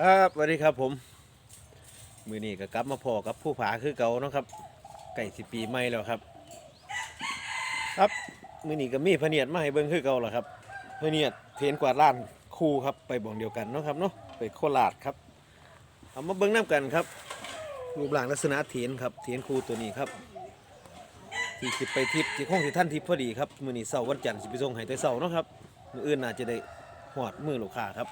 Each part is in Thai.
ครับสวัสดีครับผม มือนี้ก็กลับมาพอกับผู้ผาคือเก่านะครับไก่สิปีใหม่แล้วครับ ครับมือนี้ก็มีพเนียดมาให้เบิ่งคือเก่าแล้วครับพเนียดเทรนกวาดล้านคู่ครับไปบ่องเดียวกันเนาะครับเนาะไปโคราชครับเอามาเบิ่งน้ำกันครับรูปร่างลักษณะเทียนครับเทียนคู่ตัวนี้ครับที่สิไปทิพย์ที่คงสิท่านทิพย์พอดีครับมือนี้เสาร์วันจันทร์สิไปส่งให้แต่เสาร์เนาะครับมืออื่นน่าจะได้หอดมือลูกค้าครับ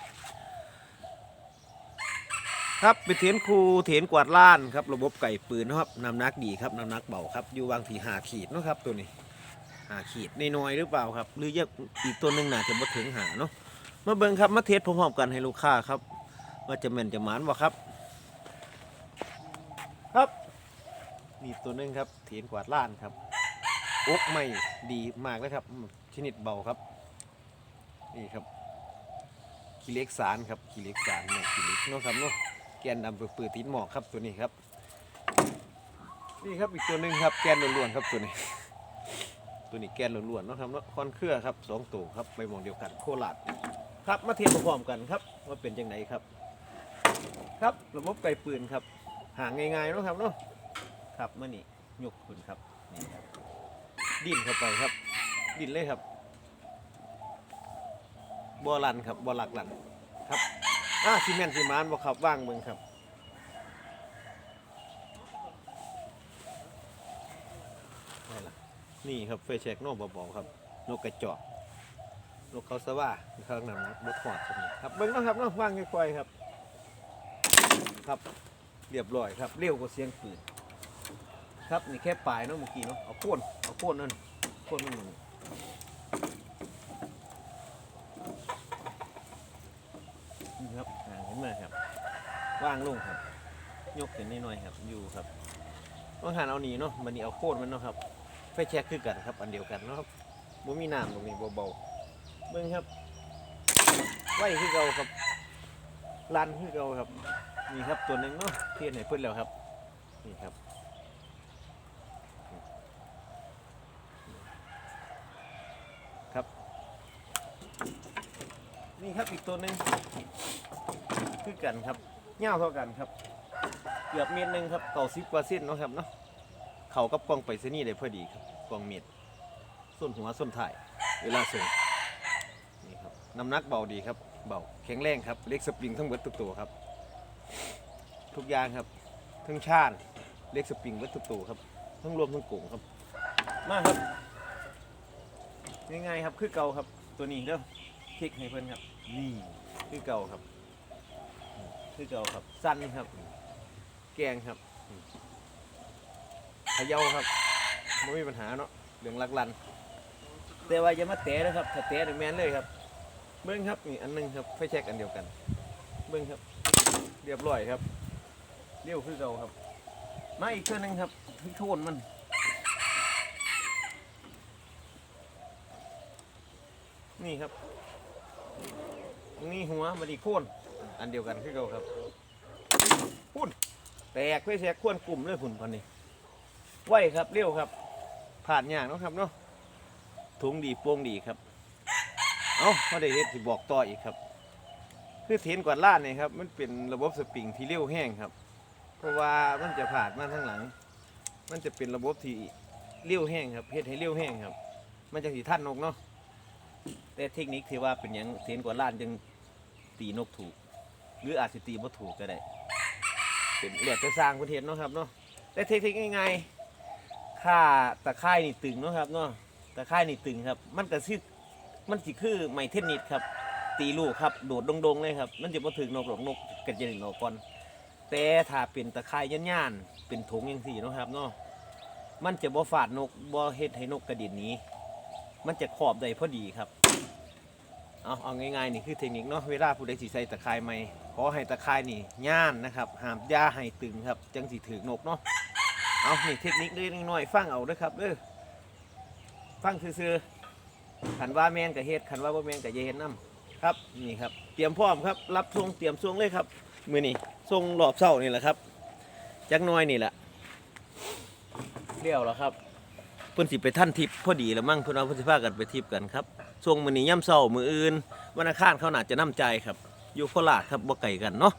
ครับเป็นเทียนครูเทียนกวาดล้านครับระบบไก่ปืนนะครับน้ำหนักดีครับน้ำหนักเบาครับอยู่วางที่หาขีดนะครับตัวนี้หาขีดในน้อยหรือเปล่าครับ หรือเยอะอีกตัวหนึ่งน่าจะมาถึงหาเนาะมาเบิ่งครับมาเทสพร้อมๆกันให้ลูกค้าครับ ว่าจะแม่นจะหมานบ่ครับ ครับนี่ตัวหนึงครับเทียนกวาดล้านครับอกไม่ดีมากเลยครับ ชนิดเบาครับ นี่ครับขี้เล็กสารครับขี้เล็กสารเนี่ยขี้เล็กเนาะครับเนาะ แกนดำปืดๆติดหมอกครับตัวนี้ครับ นี่ครับอีกตัวหนึ่งครับแกนล้วนๆครับตัวนี้ ตัวนี้แกนล้วนๆเนาะครับเนาะคอนเครือครับสองตัวครับไปหมองเดียวกันโคราชครับมาเทียบพร้อมกันครับว่าเป็นยังไงครับ ครับระบบไกปืนครับหางง่ายๆเนาะครับเนาะครับเมื่อนี้ยกขึ้นครับนี่ครับดิ้นเข้าไปครับ ดิ้นเลยครับบอลันครับบอหลักลันครับ อ่าซีเมนต์ซีมานบอกครับว่างมืองครับนี่ล่ะนี่ครับเฟยแชกนอกเบาๆครับ นกกระจอกนกเขาสว่าข้างหน้ำบดหอดครับนี่ครับเบิ้งเนาะครับเนาะว่างค่อยๆครับ ครับเรียบร้อยครับเร็วกว่าเสียงปืนครับนี่แค่ปลายเนาะเมื่อกี้เนาะเอาโค่นเอาโค่นนั่นโค่นนั่น ครับห่างขึ้นมาครับว่างลงครับ ยกขึ้นนิดหน่อยครับ อยู่ครับต้องหันเอาหนีเนาะมันนี่เอาโค่นมันเนาะครับไฟแช็กคือกันครับ อันเดียวกันเนาะครับบ่มีน้ำตรงนี้เบาๆเบิ่งครับไว้คือเก่าครับลันคือเก่าครับนี่ครับตัวหนึงเนาะเทียนให้เพิ่นแล้วครับนี่ครับครับ นี่ครับอีกตัวหนึง คือกันครับเงาเท่ากันครับ เกือบเมตรหนึ่งครับเก่าสิบกว่าเส้นเนาะครับเนาะเขากับกล้องไปซนี่ได้พอดีครับกล้องเมตรส้นหัวส้นถ่าย เวลาส่งนี่ครับน้ำหนักเบาดีครับ เบาแข็งแรงครับเล็กสปริงทั้งหมดทุกตัวครับ ทุกอย่างครับทั้งชาติเล็กสปริงวัตถุตัวครับ ทั้งรวมทั้งโกงครับ มาครับง่ายๆครับคือเก่าครับตัวนี้เด้อคลิกให้เพื่อนครับ นี่คือเก่าครับ คือเก่าครับ สั้นครับ แกงครับเขย่าครับไม่มีปัญหาเนาะเรื่องลักลัน แต่ว่าอย่ามาแตะนะครับ ถ้าแตะถึงแมนเลยครับ เบิ้งครับนี่อันหนึงครับไฟแช็กอันเดียวกัน เบิ้งครับ เรียบร้อยครับเรียวคือเก่าครับ มาอีกเครื่องหนึงครับทีโทนมันนี่ครับ นี่หัวมันอีกโคนอันเดียวกันคือเก่าครับพุ่นแตกไฟแช็กควนกลุ่มเลยพุ่นพันนี้ไวครับเร็วครับ ผ่านอย่างเนาะครับเนาะถุงดีโป้งดีครับ เอาไม่ได้เฮ็ดที่บอกต่ออีกครับ คือเทนกวาดล้านเนี่ยครับ มันเป็นระบบสปริงที่เร็วแห้งครับ เพราะว่ามันจะผ่านมาทางหลัง มันจะเป็นระบบที่เร็วแห้งครับเฮ็ดให้เร็วแห้งครับ มันจะสีท่านนกเนาะแต่เทคนิคที่ว่าเป็นหยังเทนกวาดล้านจึง ตีนกถูก หรืออาจจะตีบ่ถูกก็ได้เป็นเรียกจะสร้างประเทศเนาะครับเนาะแต่เทคนิคง่ายๆค่าตะไคร่นี่ตึงเนาะครับเนาะตะไคร่นี่ตึงครับ มันก็คือมันสิคือไม้เทนนิสครับ ตีลูกครับโดดดงๆเลยครับ มันจะมาถึงนกหรอกนกกระเจนนกก่อนแต่ถ้าเป็นตะไคร่ย่านๆเป็นถุงยังสี่เนาะครับเนาะมันจะบ่ฟาดนกบ่เฮ็ดให้นกกระดิ่นนี้ มันจะขอบได้พอดีครับ เอาเอาง่ายๆนี่คือเทคนิคเนาะเวลาผู้ใดสิใส่ตะไคร่ใหม่ขอให้ตะไคร่นี่ย่านนะครับห้ามย่าให้ตึงครับจังสิถือนกเนาะเอานี่เทคนิคเล็กน้อยฟังเอาเด้อครับเด้อฟังซื่อๆขันว่าแมนกับเฮ็ดขันว่าบ่แมนกับเยเฮ็ดนํครับนี่ครับเตรียมพร้อมครับ รับทรงเตรียมทรงเลยครับมือนี่ทรงรอบเศร้านี่แหละครับจักน้อยนี่แหละเรียวแล้วครับเพิ่อนสิไปท่านทิพย์พอดีแล้วมั่งเพิ่อนเอาเพิ่อนสิพากันไปทิพย์กันครับ ทรงมือนี้ย่ำเศร้ามืออื่นวันอังคารเขาน่าจะน้ำใจครับ อยู่โคราชครับบ่ไกลกันเนาะ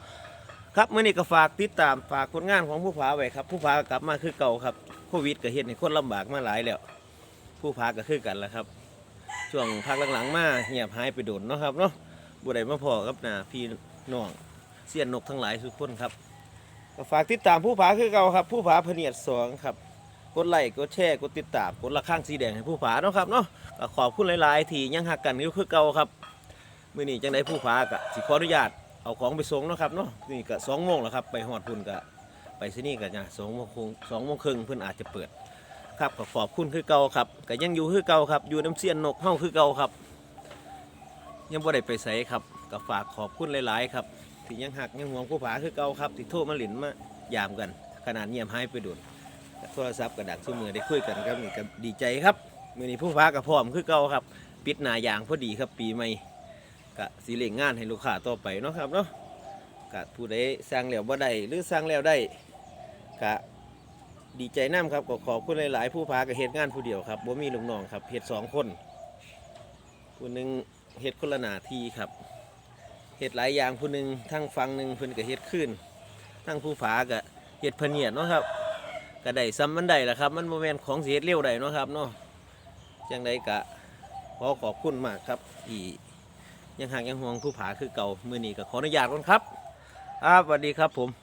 ครับมื้อนี้ก็ฝากติดตามฝากผลงานของผู้ผาไว้ครับ ผู้ผากลับมาคือเก่าครับโควิดก็เฮ็ดให้คนลำบากมาหลายแล้ว ผู้ผาก็คือกันแหละครับ ช่วงพักหลังๆมาเงียบหายไปโดนเนาะครับเนาะบ่ได้มาพอกับนาพี่น้องเสียนนกทั้งหลายทุกคนครับก็ฝากติดตามผู้ผาคือเก่าครับ ผู้ผาพเนียดสองครับ กดไลค์กดแชร์กดติดตามกดระฆังสีแดงให้ผู้ผาเนาะครับเนาะก็ขอบคุณหลาย ๆ ที่ยังหักกันอยู่คือเก่าครับมื้อนี้จังไดผู้ผากะสิขออนุญาตเอาของไปส่งเนาะครับเนาะนี่ก็สองโมงแล้วครับไปฮอดพุ่นก็ไปที่นี่ก็จะสองโมงครึ่งสองโมงครึ่งเพิ่อนอาจจะเปิด ครับก็ขอบคุณคือเก่าครับก็ยังอยู่คือเก่าครับอยู่น้ำเสียนนกเฮาคือเก่าครับ ยังบ่ได้ไปใส่ครับก็ฝากขอบคุณหลาย ๆ ครับที่ยังหักยังห่วงผู้ผาคือเก่าครับที่โทรมาหลินมายามกัน ขนาดเงียบหายไปโดนก็ โทรศัพท์กระดักสู้มือได้คุยกันครับนี่ก็ดีใจครับมือนี้ผู้ผากับพร้อมคือเก่าครับ ปิดหน้ายางพอดีครับปีใหม่ก็สิเหล่งงานให้ลูกค้าต่อไปเนาะครับเนาะก็ผู้ใดสร้างแล้วบ่ได้หรือสร้างแล้วได้ก็ดีใจน้ำครับก็ขอบคุณหลาย ๆ ผู้พากับเฮ็ดงานผู้เดียวครับบ่มีลูกน้องครับเฮ็ดสองคนผู้หนึ่งเฮ็ดคนละหน้าที่ครับเฮ็ดหลายอย่างผู้หนึ่งทั้งฟังหนึ่งเพิ่นก็เฮ็ดขึ้นทั้งผู้พาก็เฮ็ดพเนียดเนาะครับ ก็ได้ซ้ำมันได้ละครับ มันโมเม่นของสิเสียเร็วได้เนาะครับเนาะจังไดกะขอขอบคุณมากครับอียังหากยังห่วงผู้ผาคือเก่ามือนี้ก็ขออนุญาตก่อนครับครับสวัสดีครับผม